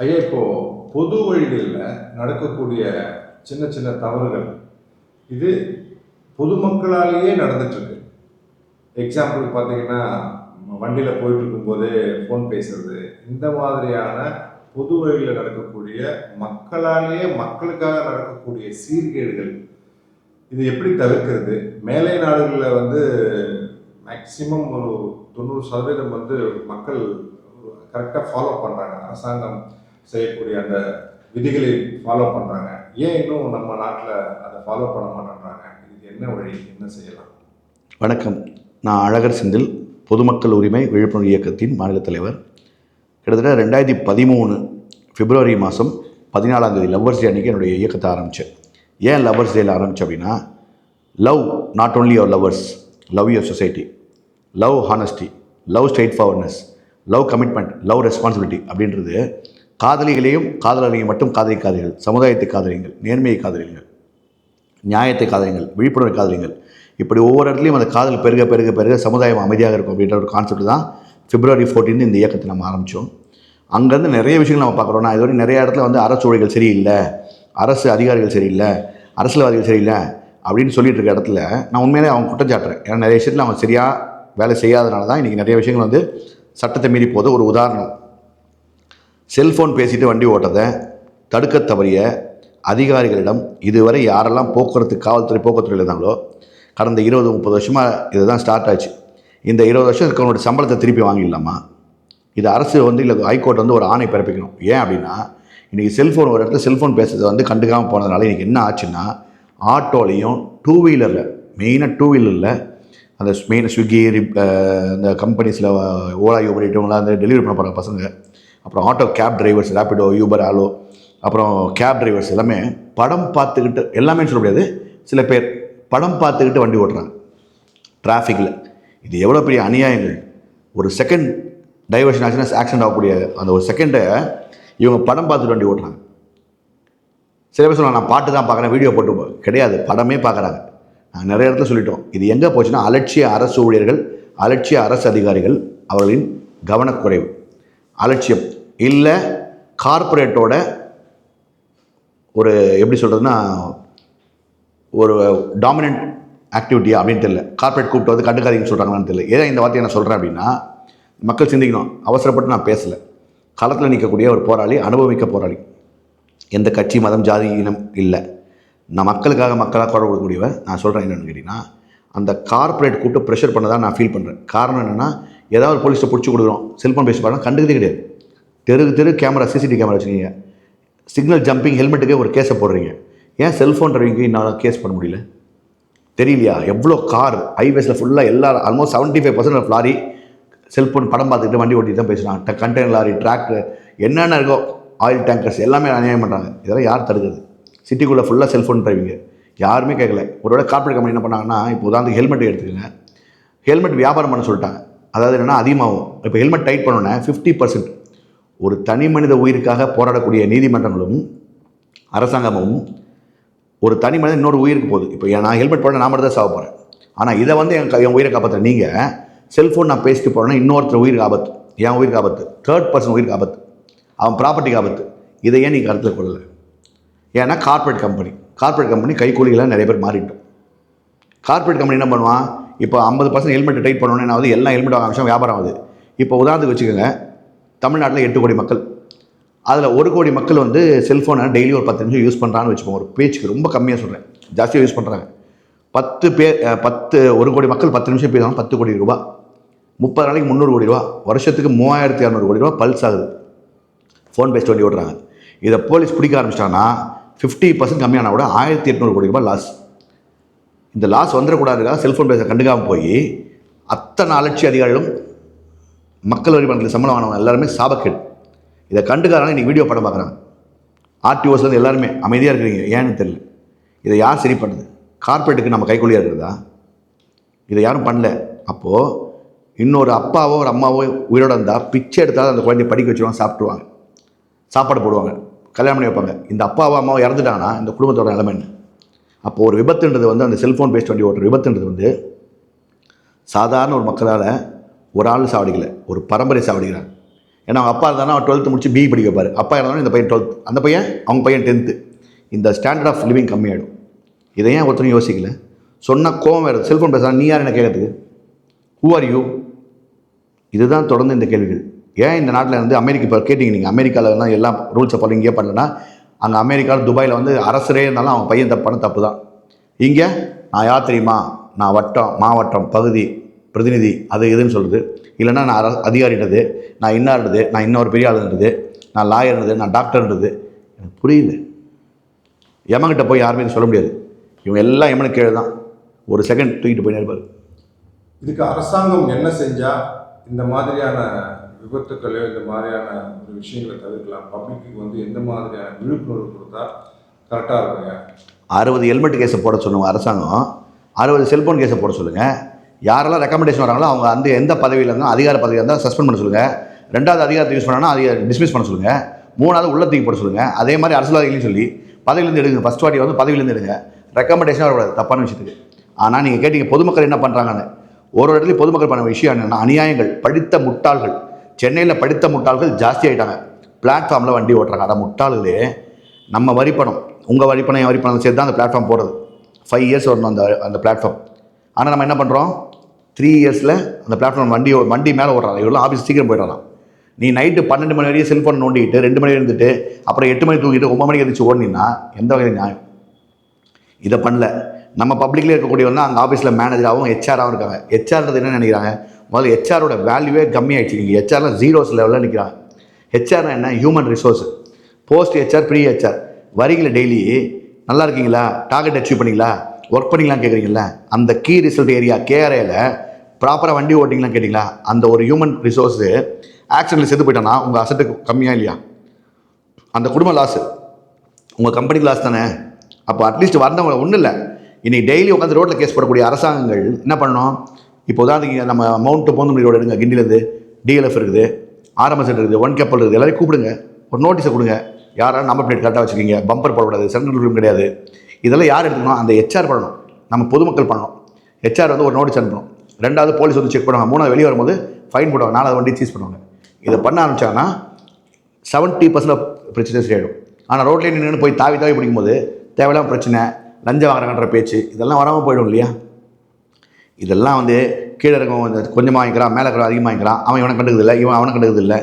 ஐயா இப்போ பொது வழிகளில் நடக்கக்கூடிய சின்ன சின்ன தவறுகள் இது பொதுமக்களாலேயே நடந்துட்டுருக்கு. எக்ஸாம்பிள் பார்த்தீங்கன்னா வண்டியில் போயிட்டு ஃபோன் பேசுறது இந்த மாதிரியான பொது வழியில் நடக்கக்கூடிய மக்களாலேயே மக்களுக்காக நடக்கக்கூடிய சீர்கேடுகள் இது எப்படி தவிர்க்கிறது? மேலை நாடுகளில் வந்து மேக்சிமம் ஒரு தொண்ணூறு சதவீதம் வந்து மக்கள் கரெக்டாக ஃபாலோ பண்ணுறாங்க அரசாங்கம் செய்யக்கூடிய அந்த விதிகளை ஃபாலோ பண்ணுறாங்க ஏன் இன்னும் நம்ம நாட்டில் அதை ஃபாலோ பண்ண மாட்டேன்றாங்க? இதுக்கு என்ன வழி? என்ன செய்யலாம்? வணக்கம். நான் அழகர் செந்தில் பொதுமக்கள் உரிமை விழிப்புணர்வு இயக்கத்தின் மாநில தலைவர். கிட்டத்தட்ட ரெண்டாயிரத்தி பதிமூணு பிப்ரவரி மாதம் பதினாலாம் தேதி லவ்வர்ஸ் டே அன்றைக்கி என்னுடைய இயக்கத்தை ஆரம்பித்தேன் ஏன் லவ்வர்ஸ் டேயில் ஆரம்பித்தேன் அப்படின்னா love not only your lovers love your society love honesty love straightforwardness love commitment love responsibility அப்படின்றது காதலிகளையும் காதலர்களையும் மட்டும் காதலிக்காதீர்கள். சமுதாயத்தை காதலிங்கள் நேர்மையை காதலிங்கள் நியாயத்தை காதலிங்கள் விழிப்புணர்வு காதலிங்கள் இப்படி ஒவ்வொரு இடத்துலையும் அந்த காதல் பெருக பெருக பெருக சமுதாயம் அமைதியாக இருக்கும் அப்படின்ற ஒரு கான்செப்ட் தான் பிப்ரவரி 14 இந்த இயக்கத்தை நம்ம ஆரம்பித்தோம் அங்கேருந்து நிறைய விஷயங்கள் நம்ம பார்க்குறோம். நான் இதுவரை நிறைய இடத்துல வந்து அரசு ஊழிகள் சரியில்லை அரசு அதிகாரிகள் சரியில்லை அரசியல்வாதிகள் சரியில்லை அப்படின்னு சொல்லிட்டு இருக்க இடத்துல நான் உண்மையிலே அவங்க குற்றம் சாட்டுறேன் ஏன்னா நிறைய விஷயத்தில் அவங்க சரியாக வேலை செய்யாதனால தான் இன்றைக்கி நிறைய விஷயங்கள் வந்து சட்டத்தை மீறி போது ஒரு உதாரணம். செல்ஃபோன் பேசிட்டு வண்டி ஓட்டதை தடுக்க தவறிய அதிகாரிகளிடம் இதுவரை யாரெல்லாம் போக்குவரத்து காவல்துறை போக்குவரத்துறையில் இருந்தாங்களோ கடந்த இருபது முப்பது வருஷமாக இதுதான் ஸ்டார்ட் ஆச்சு. இந்த இருபது வருஷம் இருக்கவங்களோட சம்பளத்தை திருப்பி வாங்கிடலாமா? இது அரசு வந்து இல்லை ஹைகோர்ட் வந்து ஒரு ஆணை பிறப்பிக்கணும். ஏன் அப்படின்னா இன்றைக்கி செல்ஃபோன் ஒரு இடத்துல செல்ஃபோன் பேசுறது வந்து கண்டுக்காமல் போனதுனால இன்றைக்கி என்ன ஆச்சுன்னா ஆட்டோலையும் டூ வீலரில் மெயினாக டூ வீலரில் அந்த மெயின் ஸ்விக்கி ரிப் இந்த கம்பெனிஸில் ஓலா யூபர் அந்த டெலிவரி பண்ண போகிற பசங்க அப்புறம் auto cab drivers Rapido Uber Ola அப்புறம் கேப் டிரைவர்ஸ் எல்லாமே படம் பார்த்துக்கிட்டு எல்லாமே சொல்ல முடியாது. சில பேர் படம் பார்த்துக்கிட்டு வண்டி ஓட்டுறாங்க. டிராஃபிக்கில் இது எவ்வளோ பெரிய அநியாயங்கள். ஒரு செகண்ட் டைவர்ஷன் ஆச்சுன்னா ஆக்சிடென்ட் ஆகக்கூடிய அந்த ஒரு செகண்டை இவங்க படம் பார்த்துட்டு வண்டி ஓட்டுறாங்க. சில பேர் சொல்லுவாங்க நான் பாட்டு தான் பார்க்குறேன் வீடியோ போட்டு கிடையாது படமே பார்க்குறாங்க. நாங்கள் நிறைய இடத்துல சொல்லிட்டோம். இது எங்கே போச்சுன்னா அலட்சிய அரசு ஊழியர்கள் அலட்சிய அரசு அதிகாரிகள் அவர்களின் கவனக்குறைவு. அலட்சியம். இல்லை கார்ப்பரேட்டோட ஒரு எப்படி சொல்கிறதுன்னா ஒரு டாமினன்ட் ஆக்டிவிட்டியா அப்படின்னு தெரியல. கார்ப்பரேட் கூப்பிட்டு வந்து கண்டுக்காதீங்கன்னு சொல்கிறாங்களான்னு தெரியல. ஏன் இந்த வார்த்தையை நான் சொல்கிறேன் அப்படின்னா மக்கள் சிந்திக்கணும். அவசரப்பட்டு நான் பேசலை. களத்தில் நிற்கக்கூடிய ஒரு போராளி அனுபவிக்க போராளி. எந்த கட்சி மதம் ஜாதி இனம் இல்லை. நான் மக்களுக்காக மக்களாக குரல் கொடுக்கக்கூடியவன். நான் சொல்கிறேன் என்னென்னு கேட்டிங்கன்னா அந்த கார்ப்பரேட் கூப்பிட்டு ப்ரெஷர் பண்ண தான் நான் ஃபீல் பண்ணுறேன் காரணம் என்னென்னா ஏதாவது ஒரு போலீஸை பிடிச்சி கொடுக்குறோம். செல்ஃபோன் பேசி பாருங்கள் கண்டுக்கிறதே கிடையாது. தெருக்கு தெரு கேமரா சிசிடிவி கேமரா வச்சுருக்கீங்க. சிக்னல் ஜம்பிங் ஹெல்மெட்டுக்கே ஒரு கேஸை போடுறீங்க. ஏன் செல்ஃபோன் டிரைவிங்க்கு என்னால் கேஸ் பண்ண முடியல? தெரியலையா? எவ்வளோ கார் ஹைவேஸில் ஃபுல்லாக எல்லா almost seventy five percent lorry cellphone படம் பார்த்துக்கிட்டு வண்டி ஓட்டிட்டு தான் பேசுகிறாங்க கண்டெய்னர் லாரி டிராக்டர் என்னென்ன இருக்கோ ஆயில் டேங்கர்ஸ் எல்லாமே அநியாயம் பண்ணுறாங்க இதெல்லாம் யார் தடுக்குது? சிட்டிக்குள்ளே ஃபுல்லாக செல்ஃபோன் டிரைவிங்க யாருமே கேட்கல. ஒருவேளை கார்ப்பரேட் கம்பெனி என்ன பண்ணாங்கன்னா இப்போ உதாரணத்துக்கு ஹெல்மெட் எடுத்துக்கோங்க. ஹெல்மெட் வியாபாரம் பண்ண சொல்லிட்டாங்க. அதாவது என்னென்னா அதிகமாகும். இப்போ ஹெல்மெட் டைட் பண்ணோன்னே ஃபிஃப்டி பர்சன்ட் ஒரு தனி மனித உயிருக்காக போராடக்கூடிய நீதிமன்றங்களும் அரசாங்கமும் ஒரு தனி மனிதன் இன்னொரு உயிருக்கு போகுது. இப்போ நான் ஹெல்மெட் போட நான் மட்டும் தான் சாக போகிறேன் ஆனால் இதை வந்து என் க- என் உயிரை காப்பாற்ற நீங்கள் செல்ஃபோன் நான் பேசிட்டு போகிறேன்னா இன்னொருத்தர் உயிருக்கு ஆபத்து. என் உயிருக்கு ஆபத்து. தேர்ட் பர்சன் உயிருக்கு ஆபத்து. அவன் ப்ராப்பர்ட்டிக்கு ஆபத்து. இதை ஏன் நீ கருத்தில் கொள்ளலை. ஏன்னா கார்ப்பரேட் கம்பெனி கார்ப்பரேட் கம்பெனி கைக்கூலிகளாக நிறைய பேர் மாறிட்டோம். கார்ப்பரேட் கம்பெனி என்ன பண்ணுவான்? இப்போ ஐம்பது பர்சன்ட் ஹெல்மெட் டைட் பண்ணோன்னே என்ன ஆகுது? எல்லாம் ஹெல்மெட் வாங்க ஆரம்பிச்சா வியாபாரம் ஆகுது. இப்போ உதாரணத்துக்கு வச்சுக்கோங்க தமிழ்நாட்டில் எட்டு கோடி மக்கள். அதில் ஒரு கோடி மக்கள் வந்து செல்ஃபோனை டெய்லி ஒரு பத்து நிமிஷம் யூஸ் பண்ணுறான்னு வச்சுப்போம் ஒரு பேச்சுக்கு ரொம்ப கம்மியாக சொல்கிறேன் ஜாஸ்தியாக யூஸ் பண்ணுறாங்க பத்து பேர் பத்து ஒரு கோடி மக்கள் பத்து நிமிஷம் பேசுவாங்க பத்து கோடி ரூபா. முப்பது நாளைக்கு முந்நூறு கோடி ரூபா. வருஷத்துக்கு மூவாயிரத்தி இரநூறு கோடி ரூபா பல்ஸ் ஆகுது. ஃபோன் பேஸ்ட் வண்டி ஓடுறாங்க இதை போலீஸ் பிடிக்க ஆரம்பிச்சிட்டாங்கன்னா ஃபிஃப்டி பர்சன்ட் கம்மியானா கூட ஆயிரத்தி எட்நூறு கோடி ரூபாய் லாஸ் இந்த லாஸ் வந்துடக்கூடாதுக்காக செல்ஃபோன் பேச கண்டுக்காமல் போய் அத்தனை அலட்சிய அதிகாரிகளும் மக்கள் வரி பணத்தில் சம்பளம் வாங்கினவங்க எல்லாருமே சாபக்கேடு. இதை கண்டுக்காரங்க இன்றைக்கி வீடியோ படம் பார்க்குறாங்க. ஆர்டிஓஸ்லேருந்து எல்லாருமே அமைதியாக இருக்கிறீங்க ஏன்னு தெரியல. இதை யார் சரி பண்ணுது? கார்ப்பரேட்டுக்கு நம்ம கைக்கூலியாக இருக்கிறதா? இதை யாரும் பண்ணல. அப்போது இன்னொரு அப்பாவோ ஒரு அம்மாவோ உயிரோட இருந்தால் பிச்சை எடுத்தாலும் அந்த குழந்தைய படிக்க வச்சுருவாங்க சாப்பிட்ருவாங்க சாப்பாடு போடுவாங்க. கல்யாணம் பண்ணி வைப்பாங்க. இந்த அப்பாவோ அம்மாவோ இறந்துட்டாங்கன்னா இந்த குடும்பத்தோட நிலைமை என்ன? அப்போ ஒரு விபத்துன்றது வந்து அந்த செல்ஃபோன் பேஸ்ட் வண்டி ஓட்டுற விபத்துன்றது வந்து சாதாரண ஒரு மக்களால் ஒரு ஆள் சாவடிக்கலை ஒரு பரம்பரை சாவடிக்கிறாங்க ஏன்னா அவங்க அப்பா இருந்தாலும் அவர் டுவெல்த்து முடிச்சு பிஇ படிக்க வைப்பார் அப்பா இருந்தாலும் இந்த பையன் டுவெல்த் அந்த பையன் அவங்க பையன் டென்த்து இந்த ஸ்டாண்டர்ட் ஆஃப் லிவிங் கம்மியாகிடும் இதை ஏன் ஒருத்தரும் யோசிக்கல? சொன்ன கோவம் வேறு செல்ஃபோன் பேசுகிறா நீ யார் என்ன கேட்கறதுக்கு? ஹூ ஆர் யூ இதுதான் தொடர்ந்து இந்த கேள்விகள். ஏன் இந்த நாட்டில் வந்து அமெரிக்கா இப்போ கேட்டிங்க நீங்கள் அமெரிக்காவிலலாம் எல்லாம் ரூல்ஸை ஃபாலோ இங்கே பண்ணலன்னா அங்கே அமெரிக்காவில் துபாயில் வந்து அரசரே இருந்தாலும் அவன் பையன் தப்பான தப்பு தான் இங்கே நான் யார் தெரியுமா? நான் வட்டம் மாவட்டம் பகுதி பிரதிநிதி அது இதுன்னு சொல்கிறது இல்லைன்னா நான் அர அதிகாரின்றது நான் இன்னார்ன்றது நான் இன்னொரு பெரிய ஆளுன்றது நான் லாயர்ன்றது நான் டாக்டர்ன்றது. எனக்கு புரியுது. எமன்கிட்ட போய் யாருமே சொல்ல முடியாது. இவங்க எல்லாம் எமனுக்கு கீழே தான். ஒரு செகண்ட் தூக்கிட்டு போய் இருப்பார் இதுக்கு அரசாங்கம் என்ன செஞ்சால் இந்த மாதிரியான விபத்துக்களையோ இந்த மாதிரியான ஒரு விஷயங்களை தவிர்க்கலாம். பப்ளிக்கு வந்து எந்த மாதிரியான விழிப்புணர்வு கொடுத்தா கரெக்டாக இருக்குங்க? அறுபது ஹெல்மெட் கேஸை போட சொன்னவங்க அரசாங்கம். அறுபது செல்ஃபோன் கேஸை போட சொல்லுங்கள் யாரெல்லாம் ரெக்கமெண்டேஷன் வராங்களோ அவங்க அந்த எந்த பதவியில் இருந்தால் அதிகார பதவியாக இருந்தால் சஸ்பெண்ட் பண்ண சொல்லுங்கள் ரெண்டாவது அதிகாரத்தை யூஸ் பண்ணாங்கன்னா அதை டிஸ்மிஸ் பண்ண சொல்லுங்கள் மூணாவது உள்ள தூக்கி போட சொல்லுங்கள் அதே மாதிரி அரசியல்வாதிகளையும் சொல்லி பதவியிலேருந்து எடுங்க. ஃபஸ்ட் வாட்டி வந்து பதவியிலேருந்து எடுங்க. ரெக்கமெண்டேஷன் வரக்கூடாது. தப்பான விஷயத்துக்கு. ஆனால் நீங்கள் கேட்டீங்க பொதுமக்கள் என்ன பண்ணுறாங்கன்னு ஒரு ஒரு இடத்துலையும் பொதுமக்கள் பண்ண விஷயம் என்னென்னா அநியாயங்கள் படித்த முட்டாள்கள். சென்னையில் படித்த முட்டாள்கள் ஜாஸ்தி ஆகிட்டாங்க பிளாட்ஃபார்மில் வண்டி ஓட்டுறாங்க. அதை முட்டாளே நம்ம வரி பணம் உங்கள் வரி பணம் என் வரி பணம் சேர்த்து தான் அந்த பிளாட்ஃபார்ம் போகிறது ஃபைவ் இயர்ஸ் வரணும் அந்த அந்த பிளாட்ஃபார்ம் ஆனால் நம்ம என்ன பண்ணுறோம் த்ரீ இயர்ஸில் அந்த பிளாட்ஃபார்ம் வண்டி ஓ- வண்டி மேலே ஓடுறாங்க இவ்வளோ ஆஃபீஸ் சீக்கிரம் போயிடலாம். நீ நைட்டு பன்னெண்டு மணி வரையும் செல்ஃபோன் நோண்டிக்கிட்டு ரெண்டு மணி இருந்துட்டு அப்புறம் எட்டு மணி தூங்கிட்டு ஒம்பது மணிக்கு எதிர்த்து ஓடினீங்கன்னா எந்த வகையில் நியாயம்? இதை பண்ணல. நம்ம பப்ளிக்கில் இருக்கக்கூடியவங்க அங்கே ஆஃபீஸில் மேனேஜராகவும் ஹெச்ஆராகவும் இருக்காங்க. ஹெச்ஆர்ன்றது என்ன நினைக்கிறாங்க? முதல்ல ஹெச்ஆரோட வேல்யூவே கம்மியாயிடுச்சு. நீங்கள் ஹெச்ஆர்லாம் ஜீரோஸ் லெவலில் நிற்கிறாங்க ஹெச்ஆர்னா என்ன? Human resource post HR free HR வரீங்களா டெய்லி நல்லா இருக்கீங்களா? டார்கெட் அச்சீவ் பண்ணிங்களா? ஒர்க் பண்ணீங்களான்னு கேட்குறீங்களா அந்த கீ ரிசல்ட் ஏரியா கேஆர்ஏல ப்ராப்பராக வண்டி ஓட்டிங்களான்னு கேட்டிங்களா? அந்த ஒரு ஹியூமன் ரிசோர்ஸு ஆக்சிடென்ட்டில் செத்து போயிட்டானா? உங்கள் அசட்டுக்கு கம்மியாக இல்லையா? அந்த குடும்ப லாஸு உங்கள் கம்பெனிக்கு லாஸ் தானே? அப்போ அட்லீஸ்ட் வந்தவங்க ஒன்றும் இல்லை. இன்றைக்கி டெய்லி உட்காந்து ரோட்டில் கேஸ் போடக்கூடிய அரசாங்கங்கள் என்ன பண்ணணும்? இப்போ உதாரணத்துக்கு நம்ம மவுண்ட் போந்தமல்லி ரோடு எடுங்க. கிண்டிலேருந்து டிஎல்எஃப் இருக்குது. ஆர்எம்எஸ் இருக்குது. ஒன் கேப்பல் இருக்குது. எல்லாரையும் கூப்பிடுங்க. ஒரு நோட்டீஸை கொடுங்க. யாராலும் நம்பர் பிளேட் கரெக்டாக வச்சுக்கிங்க. பம்பர் போடக்கூடாது. சென்ட்ரல் ரூம் கிடையாது. இதெல்லாம் யார் எடுக்கணும் அந்த ஹெச்ஆர் பண்ணணும். நம்ம பொதுமக்கள் பண்ணணும். ஹெச்ஆர் வந்து ஒரு நோட்டீஸ் அனுப்பணும். ரெண்டாவது போலீஸ் வந்து செக் பண்ணுவாங்க. மூணாவது வெளியே வரும்போது ஃபைன் போடுவாங்க. நாலாவது வண்டி சீஸ் பண்ணுவாங்க. இதை பண்ண ஆரம்பிச்சாங்கன்னா செவன்ட்டி பர்சன்ட் பிரச்சனை சரியாயிடும். ஆனால் ரோட்லேயே நின்று போய் தாவி தாவி பிடிக்கும்போது தேவையில்லாம பிரச்சனை லஞ்சம் வாங்குறாங்கன்ற பேச்சு இதெல்லாம் வராமல் போயிடும் இல்லையா? இதெல்லாம் வந்து கீழே இருக்கவங்க கொஞ்சம் கொஞ்சமாக வாங்கிக்கிறான் மேலே இருக்கிற அதிகமாக வாங்கிக்கிறான் அவன் இவனை கண்டுக்குது இல்லை இவன் அவனை கண்டுக்குது இல்லை.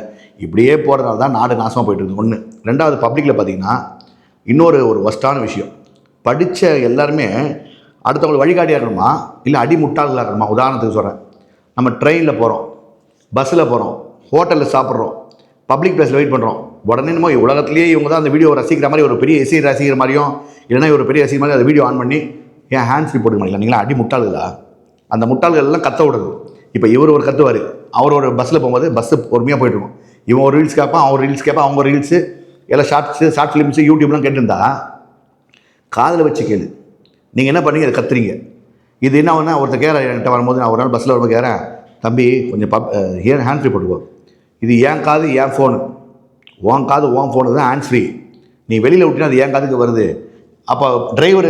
இப்படியே போகிறதுனால தான் நாடு நாசமாக போயிட்டு இருக்குது ஒன்று ரெண்டாவது பப்ளிக்கில் பார்த்தீங்கன்னா இன்னொரு ஒரு ஒஸ்ட்டான விஷயம். படித்த எல்லாருமே அடுத்தவங்களுக்கு வழிகாட்டியாக இருக்கணுமா? இல்லை அடி முட்டாள்களாக இருக்கணுமா? உதாரணத்துக்கு சொல்கிறேன் நம்ம ட்ரெயினில் போகிறோம் பஸ்ஸில் போகிறோம் ஹோட்டலில் சாப்பிட்றோம் பப்ளிக் பிளேஸில் வெயிட் பண்ணுறோம் உடனே நம்ம உலகத்துலேயே இவங்க தான் அந்த வீடியோ ரசிக்கிற மாதிரி ஒரு பெரிய இசை ரசிக்கிற மாதிரியும் இல்லைன்னா ஒரு பெரிய ரசிக்கிற மாதிரி அந்த வீடியோ ஆன் பண்ணி ஏன் ஹேண்ட்ஸ் ஃப்ரீ போட்டுக்க மாட்டீங்களா? நீங்களா அடி முட்டாளுதா அந்த முட்டாள்கள் எல்லாம் கத்த விடுறது. இப்போ இவர் ஒரு கத்துவார். அவர் ஒரு பஸ்ஸில் போகும்போது பஸ்ஸு பொறுமையாக போயிட்டு இருக்கும். இவன் ஒரு ரீல்ஸ் கேட்பான் அவன் ஒரு ரீல்ஸ் கேட்பான் அவங்க ரீல்ஸு எல்லாம் ஷார்ட்ஸு ஷார்ட் ஃபிலிம்ஸு யூடியூப்லாம் கேட்டுருந்தா காதில் வச்சு கேளு. நீங்கள் என்ன பண்ணீங்க? அதை கத்துறீங்க. இது என்ன ஒன்றா ஒருத்தர் கேட்குற என்கிட்ட வரும்போது நான் ஒரு நாள் பஸ்ஸில் வரும்போது கேட்குறேன் தம்பி கொஞ்சம் பப் ஹேர் ஹேண்ட் ஃப்ரீ போட்டுக்கோ. இது ஏன் காது ஏன் ஃபோனு உன் காது உன் ஃபோனு தான் ஹேண்ட் ஃப்ரீ நீ வெளியில் விட்டினா அது ஏன் காதுக்கு வருது. அப்போ டிரைவர்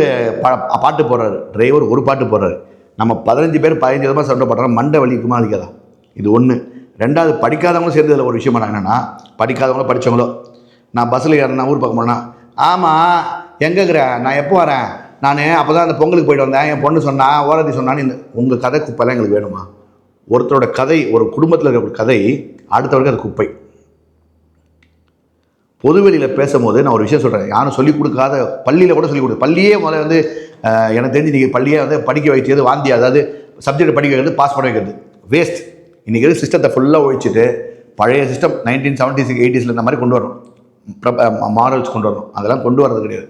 பாட்டு போடுறாரு. டிரைவர் ஒரு பாட்டு போடுறாரு. நம்ம பதினஞ்சு பேர் பதினஞ்சு விதமாக சண்டை போடுறோம் மண்டை வலிக்குமா வலிக்காதா? இது ஒன்று ரெண்டாவது படிக்காதவங்களும் சேர்ந்து இதில் ஒரு விஷயம் பண்ணாங்க. என்னென்னா படிக்காதவங்களோ படித்தவங்களோ நான் பஸ்ஸில் ஏறினா ஊர் பக்கம் போனேன்னா ஆமாம் எங்கே இருக்கிறேன் நான் எப்போ வரேன்? நான் அப்போ தான் அந்த பொங்கலுக்கு போயிட்டு வந்தேன். என் பொண்ணு சொன்னா ஓரதி சொன்னான்னு இந்த உங்கள் கதை குப்பைலாம் எங்களுக்கு வேணுமா? ஒருத்தரோட கதை ஒரு குடும்பத்தில் இருக்கிற கதை அடுத்தவருக்கு அது குப்பை. பொதுவெளியில் பேசும்போது நான் ஒரு விஷயம் சொல்கிறேன் யாரும் சொல்லிக் கொடுக்காத பள்ளியில் கூட சொல்லிக் கொடு. பள்ளியே முதல்ல வந்து எனக்கு தெரிஞ்சு நீங்கள் பள்ளியே வந்து படிக்க வைக்கிறது வாந்தி அதாவது சப்ஜெக்ட் படிக்க வைக்கிறது பாஸ் பண்ண வைக்கிறது. வேஸ்ட் இன்றைக்கி இருக்கிற சிஸ்டத்தை ஃபுல்லாக ஒழிச்சிட்டு பழைய சிஸ்டம் நைன்டீன் செவன்டிஸ் எயிட்டிஸில் இந்த மாதிரி கொண்டு வரணும். மாரல்ஸ் கொண்டு வரணும். அதெல்லாம் கொண்டு வரது கிடையாது.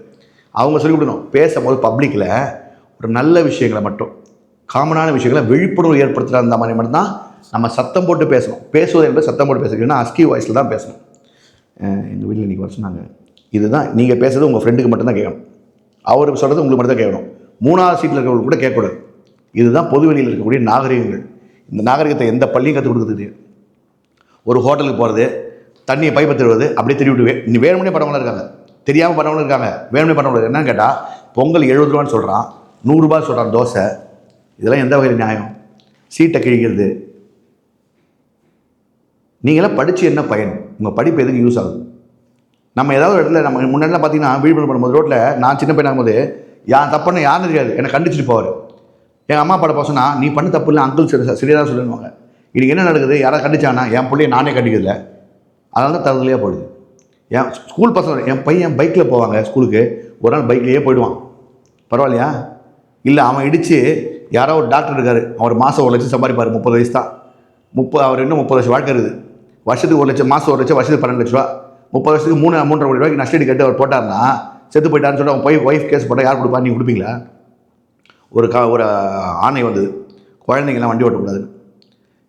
அவங்க சொல்லிக் கொடுக்கணும். பேசும்போது பப்ளிக்கில் ஒரு நல்ல விஷயங்களை மட்டும் காமனான விஷயங்களை விழிப்புணர்வு ஏற்படுத்துகிற அந்த மாதிரி மட்டும்தான் நம்ம சத்தம் போட்டு பேசணும். பேசுவது என்பது சத்தம் போட்டு பேசணும் அஸ்கி வாய்ஸில் தான் பேசணும். எங்கள் வீட்டில் இன்றைக்கி வர சொன்னாங்க. இதுதான் நீங்கள் பேசுறது உங்கள் ஃப்ரெண்டுக்கு மட்டும்தான் கேட்கணும். அவர் சொல்கிறது உங்களுக்கு மட்டும் தான் கேட்கணும். மூணாவது சீட்டில் இருக்கிறவங்களுக்கு கூட கேட்கக்கூடாது. இதுதான் பொது வெளியில் இருக்கக்கூடிய நாகரிகங்கள். இந்த நாகரிகத்தை எந்த பள்ளியும் கற்றுக் கொடுக்குறது ஒரு ஹோட்டலுக்கு போகிறது தண்ணியை பைப்பை திருவது அப்படியே திருவிட்டு வே இன்னும் வேணும்னே படவங்களும் இருக்காங்க. தெரியாமல் படவங்களும் இருக்காங்க. வேணும்னே படவங்களும் என்னன்னு கேட்டால் பொங்கல் எழுபது ரூபான்னு சொல்கிறான் நூறுரூபா சொல்கிறான் தோசை. இதெல்லாம் எந்த வகையில் நியாயம்? சீட்டை கிழிக்கிறது நீங்களாம் படித்து என்ன பயன்? உங்கள் படிப்பு எதுக்கு யூஸ் ஆகுது? நம்ம ஏதாவது ஒரு இடத்துல நம்ம முன்னாடிலாம் பார்த்தீங்கன்னா விழுப்புரம் பண்ணும்போது ரோட்டில் நான் சின்ன பையனாகும் போது யான் தப்புன்னு யாரும் தெரியாது. என்னை கண்டிச்சுட்டு போவார். எங்கள் அம்மா அப்பாட பசங்க நீ பண்ண தப்பு இல்லை அங்கிள் சரி சரியாக தான் சொல்லுவாங்க என்ன நடக்குது? யாராவது கண்டிச்சானா என் பிள்ளைய நானே கண்டிக்கல அதனால தான் தகுதியாக போயிடுது என் ஸ்கூல் பசங்க என் பையன் பைக்கில் போவாங்க ஸ்கூலுக்கு ஒரு நாள் பைக்லேயே போயிடுவான். பரவாயில்லையா? இல்லை அவன் இடித்து யாரோ ஒரு டாக்டர் இருக்கார். அவர் மாதம் ஒரு லட்சம் சம்பாதிப்பார். முப்பது வயசு தான். முப்பது அவர் இன்னும் முப்பது வருஷம் வாழ்க்கை இருக்குது. வருஷத்துக்கு ஒரு லட்சம் மாதம் ஒரு லட்சம் வருஷத்துக்கு பன்னெண்டு லட்ச ரூபா. முப்பது வருஷத்துக்கு மூணு மூன்றரை கோடி ரூபாய்க்கு நஷ்டடி கட்டு அவர் போட்டார்னா செத்து போயிட்டான்னு சொல்லிட்டு அவன் போய் ஒய்ஃப் கேஸ் போட்டால் யார் கொடுப்பா? நீ கொடுப்பீங்களா? ஒரு கா ஒரு ஆணை வந்தது. குழந்தைங்களாம் வண்டி ஓட்டக்கூடாது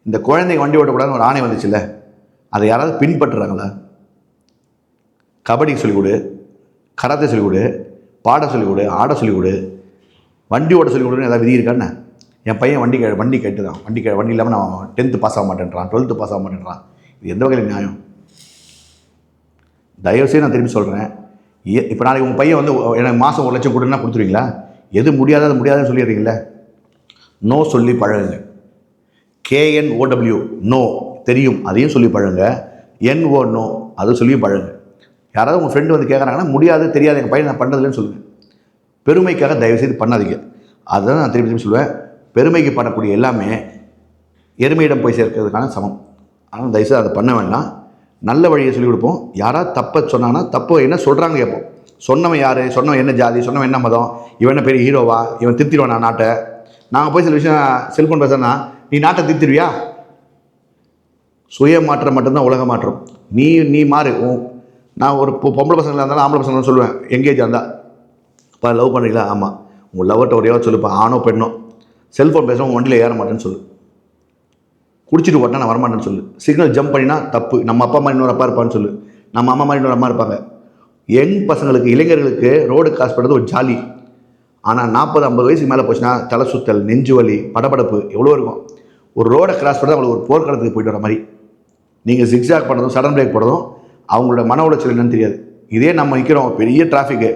இந்த குழந்தைங்க வண்டி ஓட்டக்கூடாதுன்னு ஒரு ஆணை வந்துச்சுல்ல அதை யாராவது பின்பற்றுறாங்களா? கபடி சொல்லிக் கொடு கராத்தே சொல்லிக் கொடு பாட சொல்லிக் கொடு ஆட சொல்லிக் கொடு வண்டி ஓட்ட சொல்லிக் கொடுன்னு ஏதாவது விதி இருக்கான்னு என் பையன் வண்டி கே வண்டி கேட்டு தான் வண்டி கே வண்டி இல்லாமல் நான் டென்த்து பாஸ் ஆக மாட்டேன்றான் டுவெல்த்து பாஸ் ஆக மாட்டேன்றான். இது எந்த வகையில் நியாயம்? தயவுசெய்து நான் திரும்பி சொல்கிறேன் இப்போ நாளைக்கு உங்கள் பையன் வந்து எனக்கு மாதம் ஒரு லட்சம் கொடுன்னா கொடுத்துருவீங்களா? எது முடியாத அது முடியாதுன்னு சொல்லிடுறீங்களே நோ சொல்லி பழகுங்க. கேஎன் ஓடபிள்யூ நோ தெரியும் அதையும் சொல்லி பழகுங்க. என்ஓ நோ அதை சொல்லி பழகுங்க. யாராவது உங்கள் ஃப்ரெண்டு வந்து கேட்குறாங்கன்னா முடியாது தெரியாது எங்கள் பையன் நான் பண்ணுறதுலன்னு சொல்லுங்கள் பெருமைக்காக தயவுசெய்து பண்ணாதீங்க. அதுதான் நான் திரும்பி திரும்பி சொல்லுவேன். பெருமைக்கு பண்ணக்கூடிய எல்லாமே எருமையிடம் போய் சேர்க்கிறதுக்கான சமம். ஆனால் தயவுசெய்து அதை பண்ண வேண்டாம். நல்ல வழியை சொல்லிக் கொடுப்போம். யாராவது தப்பை சொன்னாங்கன்னா தப்பு என்ன சொல்கிறாங்க கேட்போம். சொன்னவன் யார்? சொன்னவன் என்ன ஜாதி? சொன்னவன் என்ன மதம்? இவன் என்ன பெரிய ஹீரோவா? இவன் திருத்திடுவானா நாட்டை? நாங்கள் போய் சில விஷயம் செல்ஃபோன் பேசுனா நீ நாட்டை திருத்திடுவியா சுய மாற்றம் மட்டும்தான் உலக மாற்றம். நீ நீ மாறு. உன் நான் ஒரு பொம்பளை பசங்களாக இருந்தாலும் ஆம்பளை பசங்க சொல்லுவேன். எங்கேஜ் இருந்தால் இப்போ லவ் பண்ணுறீங்களா ஆமாம் உங்கள் லவ்ட்ட ஒரே சொல்லுப்பா. ஆணோ பெண்ணோ. செல்ஃபோன் பேசுகிறோம் வண்டியில் ஏற மாட்டேன்னு சொல்லு. குடிச்சிட்டு ஓட்டினா நான் வரமாட்டேன்னு சொல்லு. சிக்னல் ஜம்ப் பண்ணினா தப்பு. நம்ம அப்பா மாதிரி இன்னொரு அப்பா இருப்பான்னு சொல்லு. நம்ம அம்மா மாதிரி இன்னொரு அம்மா இருப்பாங்க. யங் பசங்களுக்கு இளைஞர்களுக்கு ரோடு கிராஸ் பண்ணுறது ஒரு ஜாலி. ஆனால் நாற்பது ஐம்பது வயசுக்கு மேலே போச்சுன்னா தலை சுத்தல் நெஞ்சு வலி படபடப்பு எவ்வளோ இருக்கும். ஒரு ரோடை கிராஸ் பண்ணுறது அவங்களுக்கு ஒரு போர்க்களத்துக்கு போயிட்டு வர மாதிரி. நீங்கள் ஜிக்ஸாக் பண்ணுறதும் சடன் பிரேக் போடுறதும் அவங்களோட மன உளைச்சல் என்னன்னு தெரியாது. இதே நம்ம நிற்கிறோம் பெரிய டிராஃபிக்கு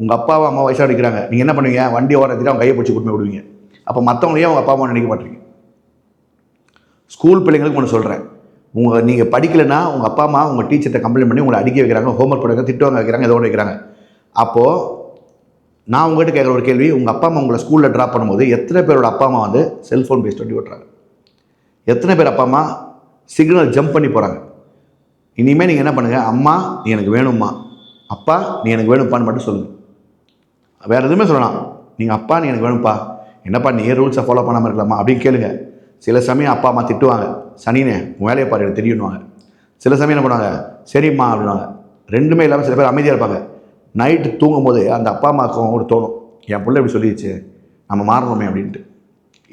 உங்கள் அப்பாவும் அம்மா வயசாக நிற்கிறாங்க நீங்கள் என்ன பண்ணுவீங்க? வண்டி ஓரத்துக்கு அவங்க கையை பிடிச்சி கூட்டு போய் விடுவீங்க. அப்போ மற்றவங்களையும் அவங்க அப்பா அம்மா நினைக்க மாட்டீங்க. ஸ்கூல் பிள்ளைங்களுக்கு ஒன்று சொல்கிறேன் உங்கள் நீங்கள் படிக்கலைன்னா உங்கள் அப்பா அம்மா உங்கள் டீச்சர்கிட்ட கம்ப்ளைண்ட் பண்ணி உங்களை அடிக்க வைக்கிறாங்க ஹோம்ஒர்க் பண்ணுறாங்க திட்டுவாங்க வைக்கிறாங்க ஏதோ ஒன்று வைக்கிறாங்க. அப்போது நான் உங்கள்கிட்ட கேட்குற ஒரு கேள்வி உங்கள் அப்பா அம்மா உங்களை ஸ்கூலில் ட்ராப் பண்ணும்போது எத்தனை பேரோட அப்பா அம்மா வந்து செல்ஃபோன் பேஸ் வண்டி ஓட்டுறாங்க? எத்தனை பேர் அப்பா அம்மா சிக்னல் ஜம்ப் பண்ணி போகிறாங்க இனிமேல் நீங்கள் என்ன பண்ணுங்கள் அம்மா நீ எனக்கு வேணும்மா. அப்பா நீ எனக்கு வேணும்ப்பான்னு மட்டும் சொல்லுங்கள் வேறு எதுவுமே சொல்லலாம். நீங்கள் அப்பா நீ எனக்கு வேணும்ப்பா. என்னப்பா நீ ரூல்ஸை ஃபாலோ பண்ணாமல் இருக்கலாமா? அப்படின்னு கேளுங்க. சில சமயம் அப்பா அம்மா திட்டுவாங்க சனினே உன் வேலையை பாரு எனக்கு தெரியுன்னுவாங்க சில சமயம் என்ன பண்ணுவாங்க சரிம்மா அப்படின்வாங்க ரெண்டுமே இல்லாமல் சில பேர் அமைதியாக இருப்பாங்க. நைட்டு தூங்கும்போது அந்த அப்பா அம்மாவுக்கும் ஒரு தோணும் என் பிள்ளை இப்படி சொல்லிடுச்சு நம்ம மாறணுமே அப்படின்ட்டு.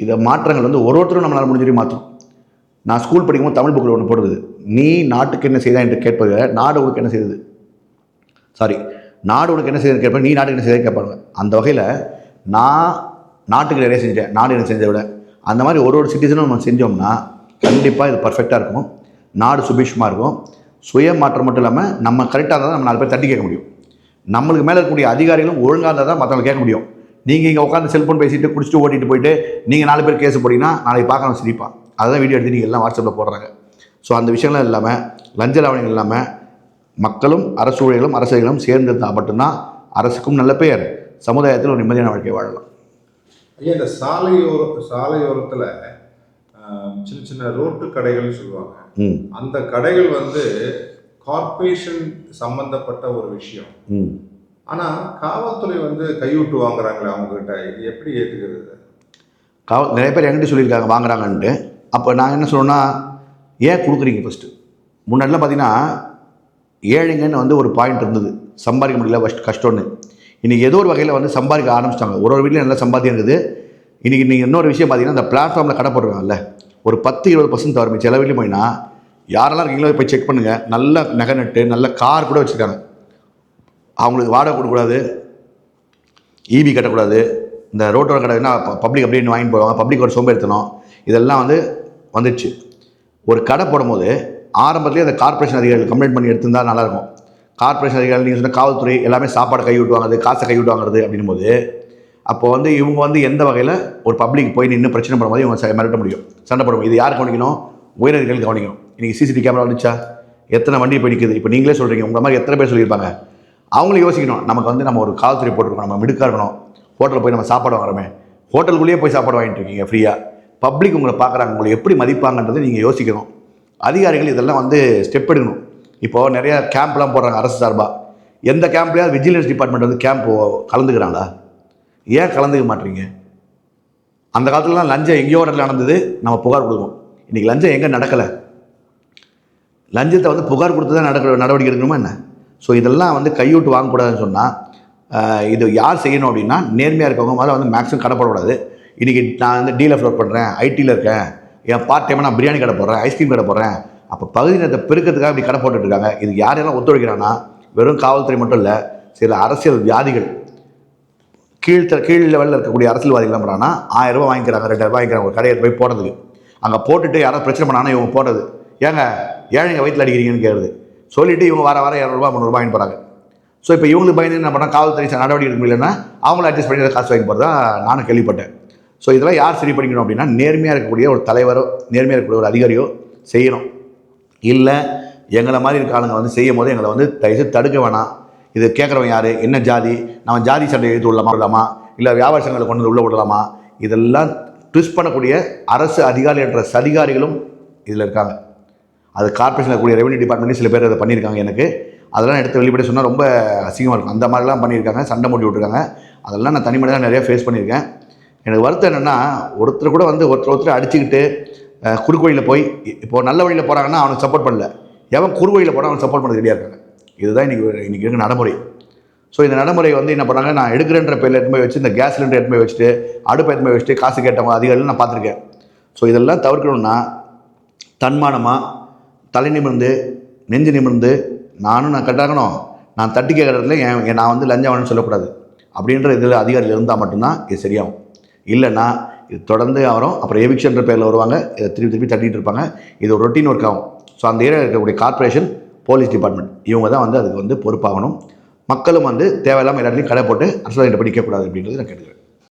இதை மாற்றங்கள் வந்து ஒரு ஒருத்தரும் நம்மளால் முடிஞ்சு மாற்றணும் நான் ஸ்கூல் படிக்கும்போது தமிழ் புக்கில் ஒன்று போடுறது. நீ நாட்டுக்கு என்ன செய்தா? என்று கேட்பது நாடு உனக்கு என்ன செய்தது? சாரி நாடு உனக்கு என்ன செய்யுது கேட்பேன் நீ நாட்டுக்கு என்ன செய்யுது கேட்பாங்க. அந்த வகையில் நான் நாட்டுக்கு நிறைய செஞ்சேன். நாடு என்ன செஞ்சதை விட. அந்த மாதிரி ஒரு ஒரு சிட்டிசனும் நம்ம செஞ்சோம்னா கண்டிப்பாக இது பர்ஃபெக்டாக இருக்கும். நாடு சுபிஷமாக இருக்கும். சுய மாற்றம் மட்டும் இல்லாமல் நம்ம கரெக்டாக இருந்தால் தான் நம்ம நாலு பேர் தட்டி கேட்க முடியும். நம்மளுக்கு மேலே இருக்கக்கூடிய அதிகாரிகளும் ஒழுங்காக இருந்தால் தான் மற்றவங்க கேட்க முடியும். நீங்கள் இங்கே உட்காந்து செல்ஃபோன் பேசிட்டு குடிச்சிட்டு ஓட்டிட்டு போயிட்டு நீங்கள் நாலு பேர் கேஸ் போட்டிங்கன்னா நாளைக்கு பார்க்கணும் சிரிப்பான் அதுதான் வீடியோ எடுத்து நீங்கள் எல்லாம் வாட்ஸ்அப்பில் போடுறாங்க. ஸோ அந்த விஷயங்கள்லாம் இல்லாமல் லஞ்ச லாவணிகள் இல்லாமல் மக்களும் அரசு ஊழியர்களும் அரசியலும் சேர்ந்து இருந்தால் மட்டும்தான் அரசுக்கும் நல்ல பெயர். சமுதாயத்தில் ஒரு நிம்மதியான வாழ்க்கை வாழலாம். ஐயா இந்த சாலையோர சாலையோரத்தில் சின்ன சின்ன ரோட்டு கடைகள் சொல்லுவாங்க. ம். அந்த கடைகள் வந்து கார்ப்பரேஷன் சம்பந்தப்பட்ட ஒரு விஷயம். ம். ஆனா காவல்துறை வந்து கையூட்டு வாங்குறாங்களே அவங்க கிட்ட இது எப்படி ஏத்துக்கிறது? காவல் நிறைய பேர் என்கிட்ட சொல்லியிருக்காங்க வாங்குறாங்கன்ட்டு. அப்போ நான் என்ன சொல்லணும்னா ஏன் கொடுக்குறீங்க ஃபஸ்ட்டு முன்னாடிலாம் பார்த்தீங்கன்னா ஏழைங்கன்னு வந்து ஒரு பாயிண்ட் இருந்தது. சம்பாதிக்க முடியல கஷ்ட கஷ்டம்னு. இன்றைக்கி ஏதோ ஒரு வகையில் வந்து சம்பாதிக்க ஆரம்பிச்சிட்டாங்க. ஒரு ஒரு வீட்லையும் நல்லா சம்பாத்தியம் இருக்குது. இன்றைக்கி நீங்கள் இன்னொரு விஷயம் பார்த்தீங்கன்னா இந்த பிளாட்ஃபார்மில் கடை போடுறாங்கல்ல ஒரு பத்து இருபது பர்சன்ட் தவிர மிச்சம் எல்லா வீட்லையும் போயின்னா யாரெல்லாம் இருக்கீங்களோ போய் செக் பண்ணுங்கள் நல்ல நகை நட்டு நல்ல கார் கூட வச்சுருக்காங்க. அவங்களுக்கு வாடகை கொடுக்கக்கூடாது. ஈவி கட்டக்கூடாது. இந்த ரோட்டோர கடைனா பப்ளிக் அப்படின்னு வாங்கிட்டு போவாங்க. பப்ளிக் ஒரு சோம்பேறித்தனம். இதெல்லாம் வந்து வந்துடுச்சு ஒரு கடை போடும்போது ஆரம்பத்துலேயே அந்த கார்ப்பரேஷன் அதிகாரிகள் கம்ப்ளைண்ட் பண்ணி எடுத்திருந்தால் நல்லாயிருக்கும் கார்ப்பரேஷன் அதிகாரிகள் நீங்கள் சொன்ன காவல்துறை எல்லாமே சாப்பாடு கை விட்டுவாங்கிறது காசை கை விட்டுவாங்கிறது அப்படின்னும் அப்போ வந்து இவங்க வந்து எந்த வகையில் ஒரு பப்ளிக் போய் நின்று பிரச்சனை பண்ணும்போது இவங்க மிரட்ட முடியும். சண்டை போட முடியும். இது யார் கவனிக்கணும்? உயரதிகாரிகள் கவனிக்கணும். இன்றைக்கி சிசிடிவி கேமரா வந்துச்சா? எத்தனை வண்டி போய் நிற்குது இப்போ நீங்களே சொல்கிறீங்க உங்களை மாதிரி எத்தனை பேர் சொல்லியிருப்பாங்க? அவங்களும் யோசிக்கணும். நமக்கு வந்து நம்ம ஒரு காவல்துறை போட்டிருக்கோம். நம்ம மிடுக்காக இருக்கணும். ஹோட்டலில் போய் நம்ம சாப்பாடு வாங்குறோமே. ஹோட்டலுக்குள்ளேயே போய் சாப்பாடு வாங்கிட்டு இருக்கீங்க ஃப்ரீயாக பப்ளிக் உங்களை பார்க்குறாங்க. உங்களை எப்படி மதிப்பாங்கன்றதை நீங்கள் யோசிக்கணும். அதிகாரிகள் இதெல்லாம் வந்து ஸ்டெப் எடுக்கணும். இப்போது நிறைய கேம்ப்லாம் போடுறாங்க அரசு சார்பாக எந்த கேம்ப்லேயாவது விஜிலன்ஸ் டிபார்ட்மெண்ட் வந்து கேம்ப் கலந்துக்கிறாங்களா? ஏன் கலந்துக்க மாட்டீங்க? அந்த காலத்துலலாம் லஞ்சம் எங்கேயோ இடத்துல நடந்தது நம்ம புகார் கொடுக்கணும். இன்றைக்கி லஞ்சம் எங்கே நடக்கலை? லஞ்சத்தை வந்து புகார் கொடுத்து தான் நடக்கிற நடவடிக்கை எடுக்கணுமா என்ன? ஸோ இதெல்லாம் வந்து கையூட்டு வாங்கக்கூடாதுன்னு சொன்னால் இது யார் செய்யணும் அப்படின்னா நேர்மையாக இருக்கவங்க முதல்ல வந்து மேக்ஸிமம் கடைப்படக்கூடாது. இன்றைக்கி நான் வந்து டீலர் ஒர்க் பண்ணுறேன் ஐடியில் இருக்கேன் என் பார்ட் டைமாக நான் பிரியாணி கடை போடுறேன் ஐஸ்கிரீம் கடை போடுறேன் அப்போ பகுதி நேரத்தை பெருக்கிறதுக்காக இப்படி கடை போட்டுட்ருக்காங்க. இது யாரெல்லாம் ஒத்துழைக்கிறான்னா வெறும் காவல்துறை மட்டும் இல்லை சில அரசியல் வியாதிகள் கீழ்த்த கீழ் லெவலில் இருக்கக்கூடிய அரசியல்வாதிகள் என்ன ஆயிரம் ரூபாய் வாங்கிக்கிறாங்க ரெண்டாயிரம் ரூபாய் வாங்கிக்கிறாங்க ஒரு கடையை போய் போடுறதுக்கு. அங்கே போட்டுட்டு யாராவது பிரச்சனை பண்ணாங்கன்னா இவங்க போடுறது. ஏங்க ஏழைங்க வயிற்றில் அடிக்கிறீங்கன்னு கேட்குறது சொல்லிட்டு இவங்க வர வர இரநூறுபா முந்நூறுபா வாங்கி போகிறாங்க ஸோ இப்போ இவங்களுக்கு பயந்து என்ன பண்ணால் காவல்துறை நடவடிக்கை எடுக்க முடியலன்னா அவங்கள அட்ஜஸ்ட் பண்ணி காசு வாங்கி போகிறதா நானும் கேள்விப்பட்டேன். ஸோ இதெல்லாம் யார் சரி பண்ணிக்கணும் அப்படின்னா நேர்மையாக இருக்கக்கூடிய ஒரு தலைவரோ நேர்மையாக இருக்கக்கூடிய ஒரு அதிகாரியோ செய்யணும். இல்லை எங்களை மாதிரி இருக்க ஆளுங்க வந்து செய்யும் போது எங்களை வந்து தயவுசெய்து தடுக்க வேணாம். இது கேட்குறவன் யார்? என்ன ஜாதி? நம்ம ஜாதி சண்டை எழுத்து உள்ளமா விடலாமா? இல்லை வியாபார சங்கங்களை கொண்டு வந்து உள்ளே விடலாமா? இதெல்லாம் ட்விஸ்ட் பண்ணக்கூடிய அரசு அதிகாரி என்ற சதிகாரிகளும் இதில் இருக்காங்க. அது கார்பரேஷனில் கூடிய ரெவன்யூ டிபார்ட்மெண்ட்லேயும் சில பேர் அதை பண்ணியிருக்காங்க எனக்கு. அதெல்லாம் எடுத்து வெளிப்படை சொன்னால் ரொம்ப அசிங்கமாக இருக்கும். அந்த மாதிரிலாம் பண்ணியிருக்காங்க சண்டை மூட்டி விட்டுருக்காங்க. அதெல்லாம் நான் தனிமனிதான் நிறையா ஃபேஸ் பண்ணியிருக்கேன். எனக்கு வருத்தம் என்னென்னா ஒருத்தர் கூட வந்து ஒருத்தர் ஒருத்தர் அடிச்சுக்கிட்டு குறுக்கு வழியில் போய் இப்போ நல்ல வழியில் போகிறாங்கன்னா அவனுக்கு சப்போர்ட் பண்ணல. எவன் குறுக்கு வழியில் போனால் அவன் சப்போர்ட் பண்ண ரெடியாக இருக்காங்க. இதுதான் இன்றைக்கி இன்றைக்கி இருக்க நடைமுறை. ஸோ இந்த நடைமுறை வந்து என்ன பண்ணாங்க நான் எடுக்கிறேன்ற பேரில் எடுத்து போய் வச்சு இந்த கேஸ் சிலிண்டர் எடுத்து போய் வச்சுட்டு அடுப்பு எடுத்து போய் வச்சுட்டு காசு கேட்டவங்க அதிகாரிகள் நான் பார்த்துருக்கேன். ஸோ இதெல்லாம் தவிர்க்கணும்னா தன்மானமாக தலை நிமிர்ந்து நெஞ்சு நிமிர்ந்து நானும் நான் கட்டாகணும் நான் தட்டி கேட்குற இடத்துல என் என் நான் வந்து லஞ்சம் வேணும்னு சொல்லக்கூடாது. அப்படின்ற இதில் அதிகாரிகள் இருந்தால் மட்டும்தான் இது சரியாகும். இல்லைன்னா இது தொடர்ந்து வரும் அப்புறம் எவிக்ஷன்ற பேரில் வருவாங்க. இதை திருப்பி திருப்பி தட்டிகிட்டு இருப்பாங்க. இது ஒரு ரொட்டீன் ஒர்க் ஆகும். ஸோ அந்த ஏரியா இருக்கக்கூடிய கார்ப்பரேஷன் போலீஸ் டிபார்ட்மெண்ட் இவங்க தான் வந்து அதுக்கு வந்து பொறுப்பாகணும். மக்களும் வந்து தேவையில்லாமல் எல்லாத்துலேயும் கடை போட்டு அரசாங்கத்தை படிக்கக்கூடாது அப்படின்றது நான் கேட்டுக்கிறேன்.